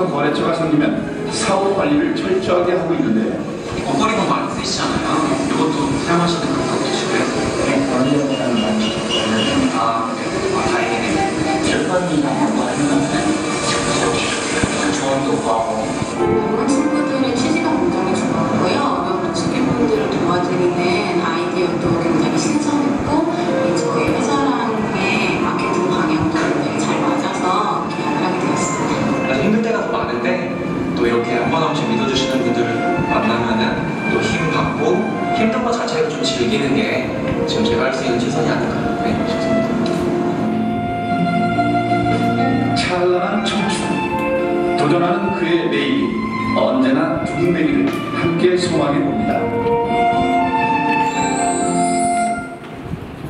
현장에서 거래처가 생기면 사후 관리를 철저하게 하고 있는데 옷걸이가 많이 쓰시잖아요. 이것도 사용하시는 분도 계시고요. 네, 원리용이라는 많이 줬어요. 아, 네. 아, 다행이네요. 절반이라고 하는 조언도 구하고 친구들의 취지가 굉장히 좋았고요. 어려운 친구분들을 도와드리는 아이 도전하는 그의 내일이 언제나 두근대기를 함께 소망해 봅니다.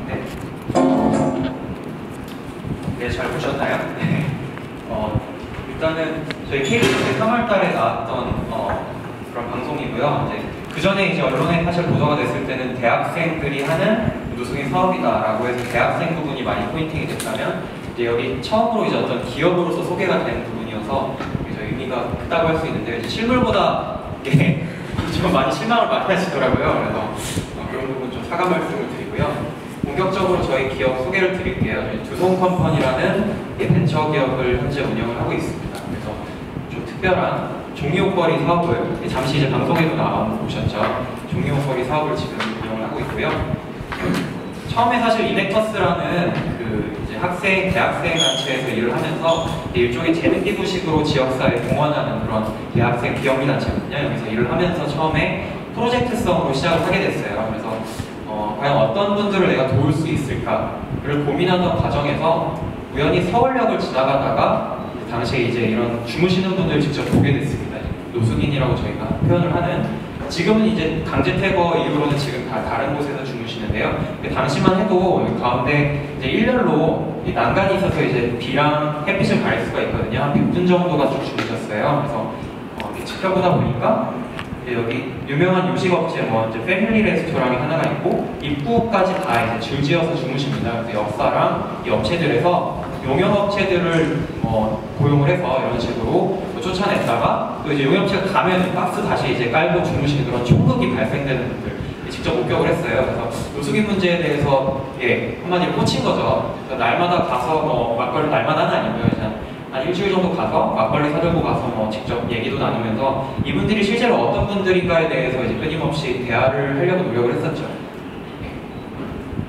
네. 네, 잘 보셨나요? 네. 어, 일단은 저희 KBS 3월 달에 나왔던 어, 그런 방송이고요. 이제 그 전에 이제 언론에 사실 보도가 됐을 때는 대학생들이 하는 노숙인 사업이다라고 해서 대학생 부분이 많이 포인팅이 됐다면 이제 여기 처음으로 이제 어떤 기업으로서 소개가 된 부분이어서 저 의미가 크다고 할 수 있는데 실물보다 이게 좀 많이 실망을 많이 하시더라고요. 그래서 어, 그런 부분 좀 사과 말씀을 드리고요. 본격적으로 저희 기업 소개를 드릴게요. 저희 두송 컴퍼니라는 예, 벤처 기업을 현재 운영을 하고 있습니다. 그래서 좀 특별한 종이옷걸이 사업을 예, 잠시 이제 방송에도 나온 보셨죠. 종이옷걸이 사업을 지금 운영을 하고 있고요. 처음에 사실 이넥터스라는 그 이제 학생, 대학생 단체에서 일을 하면서 일종의 재능기부식으로 지역사회에 동원하는 그런 대학생 비영리 단체거든요. 여기서 일을 하면서 처음에 프로젝트성으로 시작을 하게 됐어요. 그래서 어, 과연 어떤 분들을 내가 도울 수 있을까를 고민하던 과정에서 우연히 서울역을 지나가다가 당시에 이제 이런 주무시는 분들을 직접 보게 됐습니다. 노숙인이라고 저희가 표현을 하는 지금은 이제 강제 퇴거 이후로는 지금 다 다른 곳에서 주 무시는데요. 근데 당시만 해도 가운데 이제 일렬로 이 난간이 있어서 이제 비랑 햇빛을 가릴 수가 있거든요. 한 100분 정도가 쭉 주무셨어요. 그래서 어, 지켜보다 보니까 이제 여기 유명한 요식업체 뭐 이제 패밀리 레스토랑이 하나가 있고 입구까지 다 이제 줄지어서 주무십니다. 그래서 역사랑 이 업체들에서 용역업체들을 뭐 고용을 해서 이런 식으로 쫓아냈다가 또 이제 용역업체가 가면 박스 다시 이제 깔고 주무시는 그런 총극이 발생되는 분들 직접 목격을 했어요. 그래서 노숙인 문제에 대해서 예 한마디로 꽂힌 거죠. 그래서 날마다 가서 뭐 막걸리 날마다는 아니고요. 그냥 한 일주일 정도 가서 막걸리 사들고 가서 뭐 직접 얘기도 나누면서 이분들이 실제로 어떤 분들인가에 대해서 이제 끊임없이 대화를 하려고 노력을 했었죠. 예.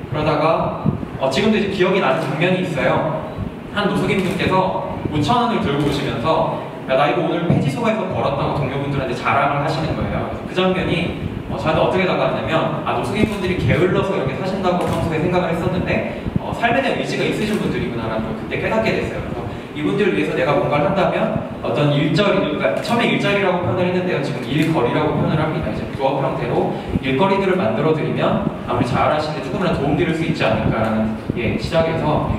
그러다가 어, 지금도 이제 기억이 나는 장면이 있어요. 한 노숙인 분께서 5천 원을 들고 오시면서 야, 나 이거 오늘 폐지소에서 벌었다고 동료분들한테 자랑을 하시는 거예요. 그 장면이 어, 저한테 어떻게 다가왔냐면 아, 노숙인 분들이 게을러서 이렇게 사신다고 평소에 생각을 했었는데 어, 삶에 대한 의지가 있으신 분들이구나라는 걸 그때 깨닫게 됐어요. 그래서 이분들을 위해서 내가 뭔가를 한다면 어떤 일자리, 그러니까 처음에 일자리라고 표현을 했는데요. 지금 일거리라고 표현을 합니다. 이제 부업 형태로 일거리들을 만들어드리면 아무리 잘하시는데 조금이라도 도움드릴 수 있지 않을까라는 예, 시작에서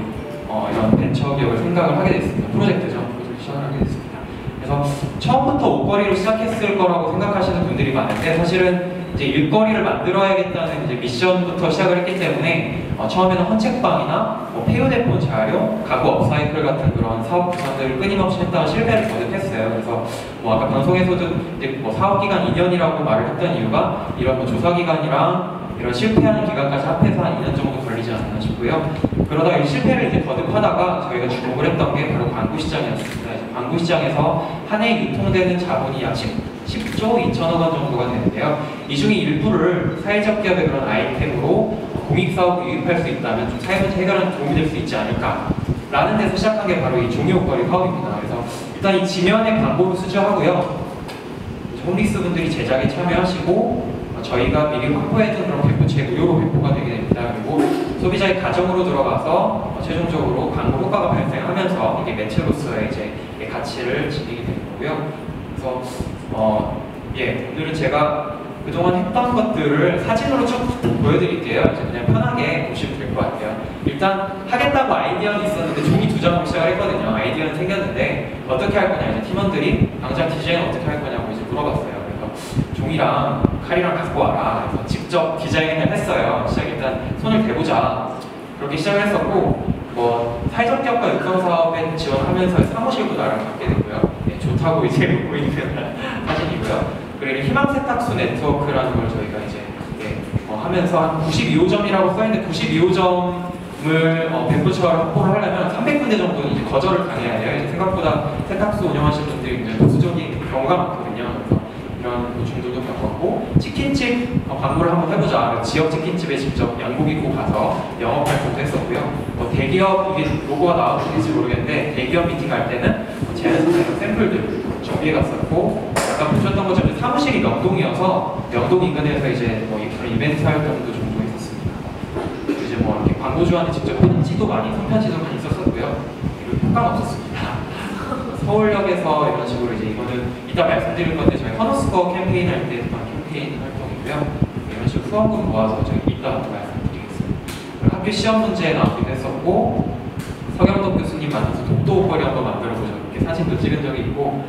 어, 이런 벤처 기업을 생각을 하게 됐습니다. 프로젝트죠. 프로젝트 시작을 하게 됐습니다. 그래서 처음부터 옷걸이로 시작했을 거라고 생각하시는 분들이 많은데 사실은 이제 일거리를 만들어야겠다는 이제 미션부터 시작을 했기 때문에 어, 처음에는 헌책방이나 뭐 폐유대폰 재활용, 가구 업사이클 같은 그런 사업 구상들을 끊임없이 했다가 실패를 거듭했어요. 그래서 뭐 아까 방송에서도 이제 뭐 사업 기간 2년이라고 말을 했던 이유가 이런 뭐 조사 기간이랑 이런 실패하는 기간까지 합해서 한 2년 정도 걸리지 않나 싶고요. 그러다가 이 실패를 이제 거듭하다가 저희가 주목을 했던 게 바로 광고 시장이었습니다. 광고 시장에서 한 해 유통되는 자본이 약 10, 10조 2천억 원 정도가 되는데요. 이 중에 일부를 사회적 기업의 그런 아이템으로 공익사업을 유입할 수 있다면 좀 사회 문제 해결하는 도움이 될 수 있지 않을까라는 데서 시작한 게 바로 이 종이옷걸이 사업입니다. 그래서 일단 이 지면에 광고를 수주하고요. 홈리스 분들이 제작에 참여하시고 저희가 미리 확보해둔 그런 배포체 무료로 배포가 되게 됩니다. 그리고 소비자의 가정으로 들어가서 최종적으로 광고 효과가 발생하면서 이게 매체로서의 이제 가치를 지니게 되는 거고요. 그래서 어, 예, 오늘은 제가 그동안 했던 것들을 사진으로 쭉 보여드릴게요. 그냥 편하게 보시면 될 것 같아요. 일단 하겠다고 아이디어는 있었는데 종이 두 장으로 시작을 했거든요. 아이디어는 생겼는데 어떻게 할 거냐 이제 팀원들이 당장 디자인 어떻게 할 거냐고 이제 물어봤어요. 그래서 종이랑 칼이랑 갖고 와라. 그래서 직접 디자인을 했어요. 시작 일단 손을 대보자. 그렇게 시작을 했었고 뭐 사회적 기업과 육성 사업에 지원하면서 사무실도 나랑 갖게 됐고요. 네, 좋다고 이제 보이는 사진이고요. 그리고 희망 세탁소 네트워크라는 걸 저희가 이제 예, 어, 하면서 한 92호점이라고 써있는데 92호점을 어, 벤처를 확보를 하려면 300군데 정도는 이제 거절을 당해야 돼요. 이제 생각보다 세탁소 운영하시는 분들이 굉장히 보수적인 경우가 많거든요. 이런 고충들도 겪었고 치킨집 어, 광고를 한번 해보자. 지역 치킨집에 직접 양복 입고 가서 영업 활동도 했었고요. 뭐 대기업 이게 로고가 나와도 지 모르겠는데 대기업 미팅 갈 때는 뭐 제안서 샘플들 준비해 갔었고 아까 보셨던 것처럼 사무실이 명동이어서 명동 인근에서 이제 뭐 그런 이벤트 활동도 종종 있었습니다. 이제 뭐 이렇게 광고주한테 직접 편지도 많이 선편지도 많이 썼었고요. 그리고 효과는 없었습니다. 서울역에서 이런 식으로 이제 이거는 이따 말씀드릴 건데 저희 헌어스커 캠페인 할 때 캠페인 활동이고요. 이런 식으로 후원금 모아서 저희 이따 말씀드리겠습니다. 학교 시험 문제 나오기도 했었고 서경덕 교수님 만나서 독도 옷걸이 한번 만들어 사진도 찍은 적이 있고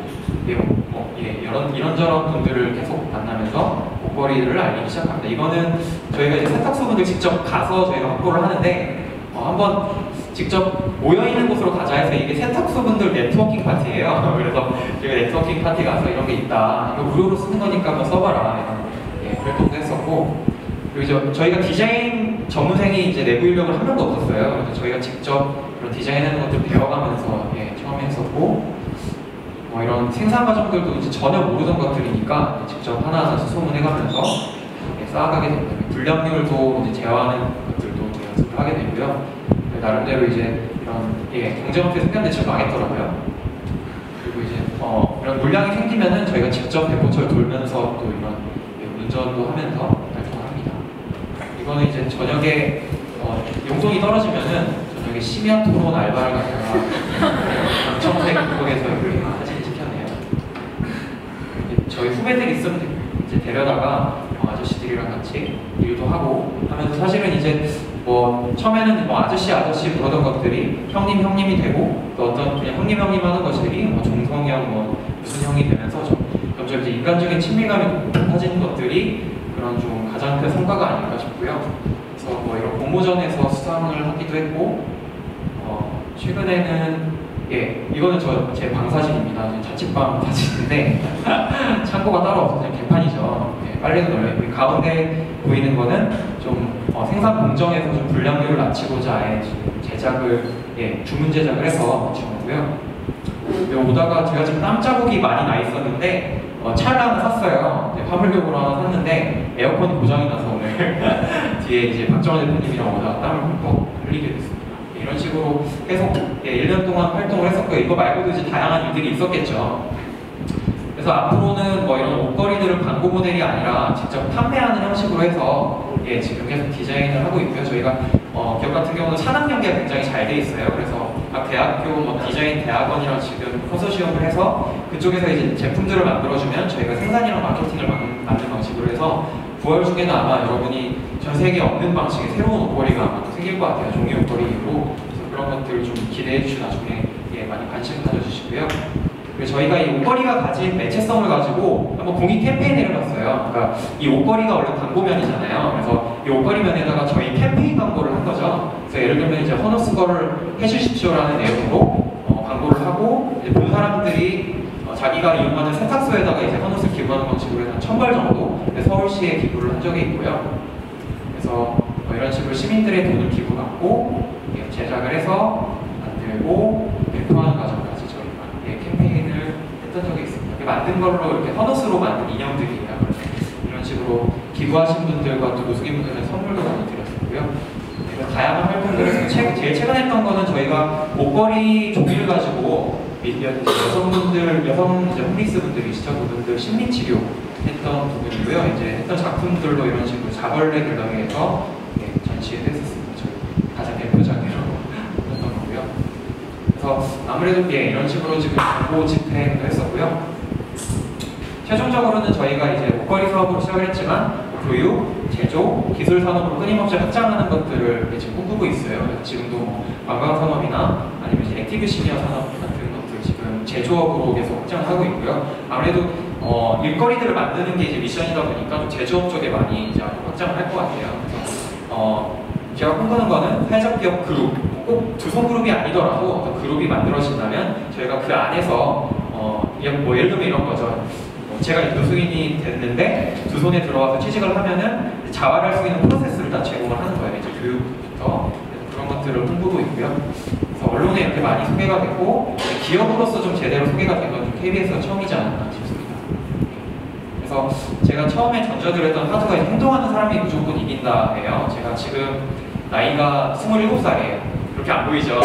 예, 뭐, 예, 이런 이런저런 분들을 계속 만나면서 옷걸이를 알리기 시작합니다. 이거는 저희가 이제 세탁소분들 직접 가서 저희가 확보를 하는데 어, 한번 직접 모여 있는 곳으로 가자 해서 이게 세탁소분들 네트워킹 파티예요. 그래서 저희가 네트워킹 파티 가서 이런 게 있다. 이거 무료로 쓰는 거니까 한번 써봐라. 예, 활동도 했었고 그리고 이제 저희가 디자인 전문생이 이제 내부 인력을 한 명도 없었어요. 그래서 저희가 직접 그런 디자인하는 것들 배워가면서 예, 처음 했었고 뭐 이런 생산 과정들도 이제 전혀 모르던 것들이니까 직접 하나하나 소문해가면서 예, 쌓아가게 됩니다. 불량률도 이제 제어하는 것들도 연습을 하게 되고요. 네, 나름대로 이제 이런 예, 생겼는데 지금 망했더라고요. 그리고 이제 어, 이런 물량이 생기면은 저희가 직접 대포철 돌면서 또 이런 예, 운전도 하면서. 이거는 이제 저녁에 어, 용돈이 떨어지면은 저녁에 심야 토론 알바를 갔다가 청색 국에서 이렇게 사진 찍혔네요. 저희 후배들 있으면 이제 데려다가 어, 아저씨들이랑 같이 일도 하고 하면서 사실은 이제 뭐 처음에는 뭐 아저씨 아저씨 그러던 것들이 형님 형님이 되고 또 어떤 그냥 형님 형님 하는 것들이 뭐 종성형 뭐 무슨 형이 되면서 좀 점점 이제 인간적인 친밀감이 높아지는 것들이 그런 좀 가장 큰 성과가 아닐까 싶고요. 그래서 뭐 이런 공모전에서 수상을 하기도 했고 어, 최근에는 예 이거는 저 제 방사진입니다. 제 자취방 사진인데 창고가 따로 없어서 개판이죠. 예, 빨래도 널려 있고 이 가운데 보이는 거는 좀 어, 생산 공정에서 좀 불량률을 낮추고자 지금 제작을 예 주문 제작을 해서 거고요. 오다가 제가 지금 땀 자국이 많이 나 있었는데 어, 차를 하나 샀어요. 네, 화물용으로 하나 샀는데 에어컨이 고장이 나서 오늘 뒤에 이제 박정원 대표님이랑 오다가 땀을 흠뻑 흘리게 됐습니다. 이런 식으로 계속 예, 1년 동안 활동을 했었고요. 이거 말고도 이제 다양한 일들이 있었겠죠. 그래서 앞으로는 뭐 이런 옷걸이들을 광고 모델이 아니라 직접 판매하는 형식으로 해서 예, 지금 계속 디자인을 하고 있고요. 저희가 어, 기업 같은 경우는 산업 연계가 굉장히 잘 돼 있어요. 그래서 각 대학교 뭐 디자인 대학원이랑 지금 컨소시엄을 해서 그쪽에서 이제 제품들을 만들어주면 저희가 생산이랑 마케팅을 만- 만든 방식으로 해서 9월 중에는 아마 여러분이 전 세계에 없는 방식의 새로운 옷걸이가 생길 것 같아요. 종이 옷걸이로. 그래서 그런 것들을 좀 기대해 주시고 나중에 예, 많이 관심 가져주시고요. 그리고 저희가 이 옷걸이가 가진 매체성을 가지고 한번 공익 캠페인을 해봤어요. 그러니까 이 옷걸이가 원래 광고면이잖아요. 그래서 이 옷걸이면에다가 저희 캠페인 광고를 한 거죠. 그래서 예를 들면 이제 허너스 거를 해주십시오라는 내용으로 어, 광고를 하고 이제 본 사람들이 어, 자기가 이용하는 세탁소에다가 이제 허너스 기부하는 방식으로 해서 천벌 정도 서울시에 기부를 한 적이 있고요. 그래서 뭐 이런 식으로 시민들의 돈을 기부받고 예, 제작을 해서 만들고 배포하는 과정까지 저희가 예, 캠페인을 했던 적이 있습니다. 이렇게 만든 걸로 이렇게 헌옷으로 만든 인형들이에요. 이런 식으로 기부하신 분들과 또 노숙인분들은 선물도 많이 드렸었고요. 그래서 다양한 활동들을 제일 최근에 했던 거는 저희가 옷걸이 종이를 가지고 여성분들, 여성 이제 홈리스 분들이시죠. 그분들 심리치료 했던 부분이고요. 이제 했던 작품들로 이런 식으로 자벌레 글러리에서 예, 전시를 했었습니다. 저희 가장 대표작으로 했던 거고요. 그래서 아무래도 예, 이런 식으로 지금 광고 집행도 했었고요. 최종적으로는 저희가 이제 목걸이 사업으로 시작을 했지만 교육, 제조, 기술 산업으로 끊임없이 확장하는 것들을 지금 꿈꾸고 있어요. 지금도 뭐 관광 산업이나 아니면 이제 액티브 시니어 산업 같은 것들 지금 제조업으로 계속 확장을 하고 있고요. 아무래도 어, 일거리들을 만드는 게 이제 미션이다 보니까 좀 제조업 쪽에 많이 이제 확장을 할 것 같아요. 어, 제가 꿈꾸는 거는 사회적 기업 그룹, 꼭 두성 그룹이 아니더라도 그룹이 만들어진다면 저희가 그 안에서 어, 뭐 예를 들면 이런 거죠. 뭐 제가 노숙인이 됐는데 두 손에 들어와서 취직을 하면은 자활할 수 있는 프로세스를 다 제공을 하는 거예요. 이제 교육부터 그래서 그런 것들을 홍보도 있고요. 그래서 언론에 이렇게 많이 소개가 됐고 기업으로서 좀 제대로 소개가 된건좀 KBS가 처음이지 않았나 싶습니다. 그래서 제가 처음에 전저드렸던 하드가 행동하는 사람이 무조건 이긴다예요. 제가 지금 나이가 27살이에요. 그렇게 안 보이죠?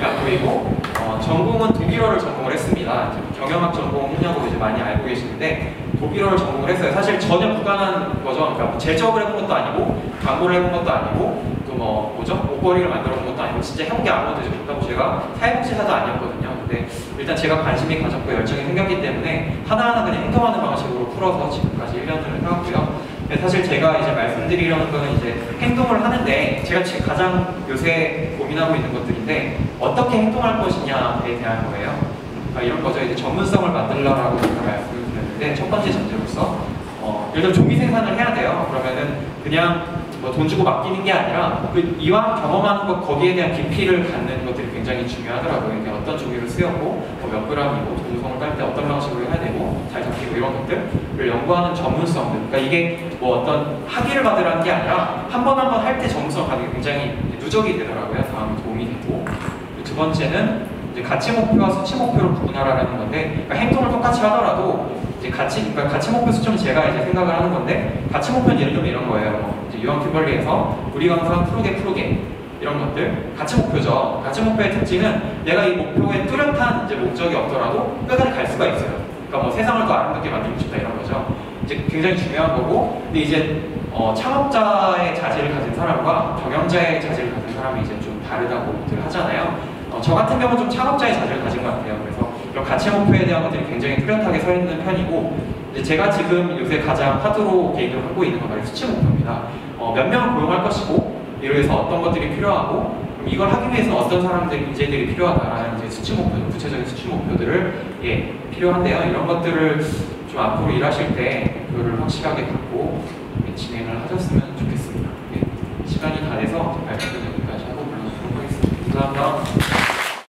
안 보이고 어, 전공은 독일어를 전공을 했습니다. 경영학 전공했냐고 이제 많이 알고 계시는데 독일어를 전공을 했어요. 사실 전혀 무관한 거죠. 그러니까 뭐 제적을 해본 것도 아니고 광고를 해본 것도 아니고 또 뭐 뭐죠? 옷걸이를 만들어 본 것도 아니고 진짜 해본 게 아무것도 이제 없다고 제가 사회복지사도 아니었거든요. 근데 일단 제가 관심이 가졌고 열정이 생겼기 때문에 하나하나 그냥 행동하는 방식으로 풀어서 지금까지 1년을 해왔고요. 사실 제가 이제 말씀드리려는 거는 이제 행동을 하는데 제가 지금 가장 요새 고민하고 있는 것들인데 어떻게 행동할 것이냐에 대한 거예요. 아, 이런 거죠. 이제 전문성을 만들라라고 제가 말씀을 드렸는데 첫 번째 전제로서 어, 예를 들어 종이 생산을 해야 돼요. 그러면은 그냥 뭐 돈 주고 맡기는 게 아니라 그 이왕 경험하는 것 거기에 대한 깊이를 갖는 것들이 굉장히 중요하더라고요. 이게 어떤 종이를 쓰였고 뭐몇 그램이고 동성을 깔 때 어떤 방식으로 해야 되고 잘 잡히고 이런 것들을 연구하는 전문성들. 그러니까 이게 뭐 어떤 학위를 받으라는 게 아니라 한 번 한 번 할 때 전문성을 갖는 게 굉장히 누적이 되더라고요. 다음에 도움이 되고 두 번째는 이제 가치 목표와 수치 목표를 구분하라는 건데 그러니까 행동을 똑같이 하더라도 이제 가치 그러니까 가치 목표 수치는 제가 이제 생각을 하는 건데 가치 목표는 예를 들면 이런 거예요. 뭐 이제 유한 큐벌리에서 우리 강사 프로게 프로게 이런 것들 가치 목표죠. 가치 목표의 특징은 내가 이 목표에 뚜렷한 이제 목적이 없더라도 끝까지 갈 수가 있어요. 그러니까 뭐 세상을 더 아름답게 만들고 싶다 이런 거죠. 이제 굉장히 중요한 거고 근데 이제 어, 창업자의 자질을 가진 사람과 경영자의 자질을 가진 사람이 이제 좀 다르다고들 하잖아요. 어, 저 같은 경우는 좀 창업자의 자질을 가진 것 같아요. 그래서 이런 가치 목표에 대한 것들이 굉장히 뚜렷하게 서 있는 편이고 제가 지금 요새 가장 하드로 개인적으로 하고 있는 건 바로 수치 목표입니다. 어, 몇 명을 고용할 것이고 이로 해서 어떤 것들이 필요하고 이걸 하기 위해서 어떤 사람들 인재들이 필요하다라는 이제 수치 목표, 구체적인 수치 목표들을 예 필요한데요. 이런 것들을 좀 앞으로 일하실 때 그거를 확실하게 갖고 예, 진행을 하셨으면 좋겠습니다. 예, 시간이 다 돼서 발표는 여기까지 하고 물러나도록 하겠습니다. 감사합니다.